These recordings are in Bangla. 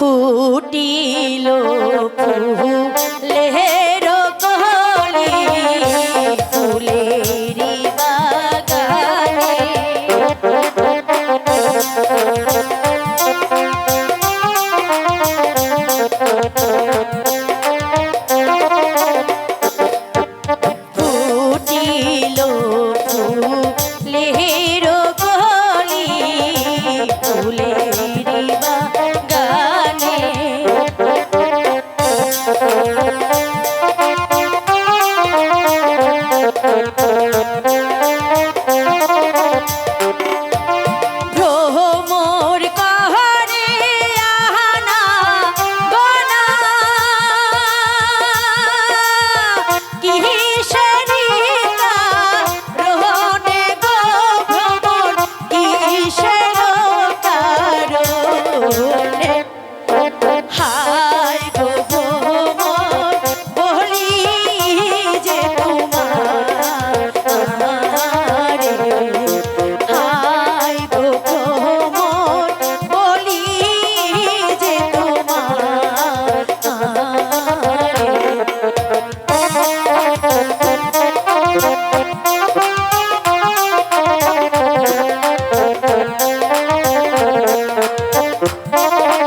ফুটিল ফুলের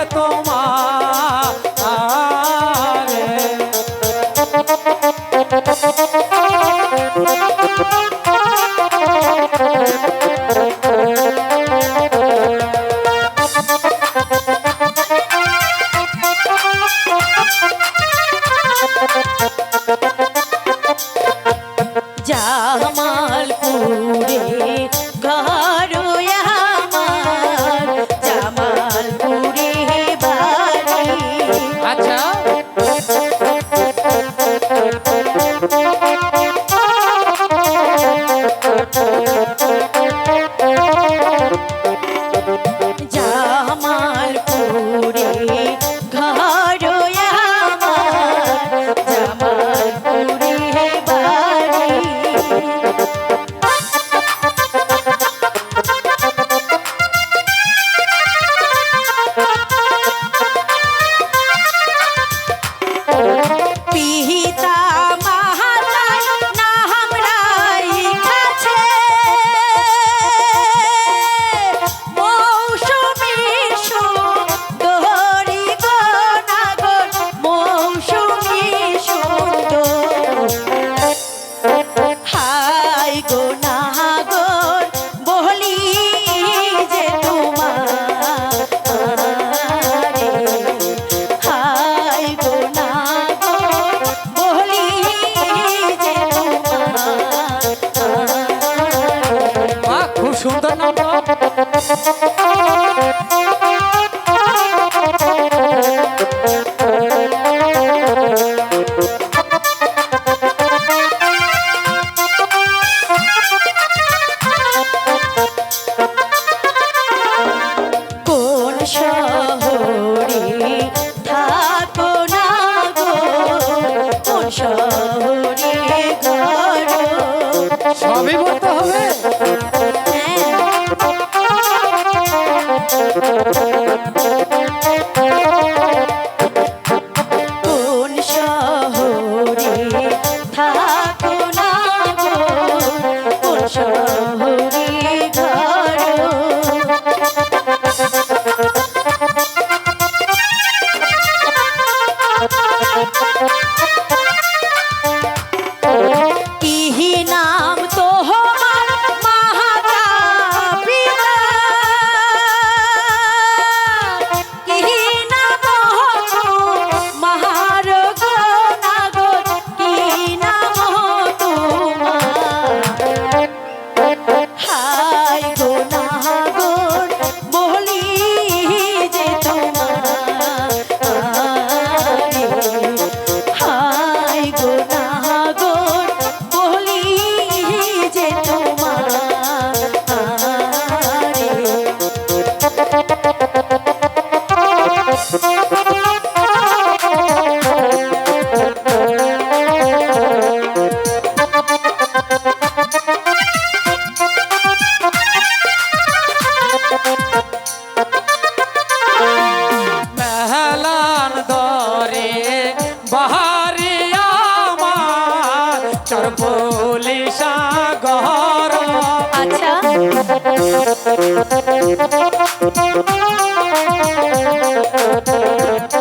তোমার সবই বলতে হবে? কোন শহরে Thank you.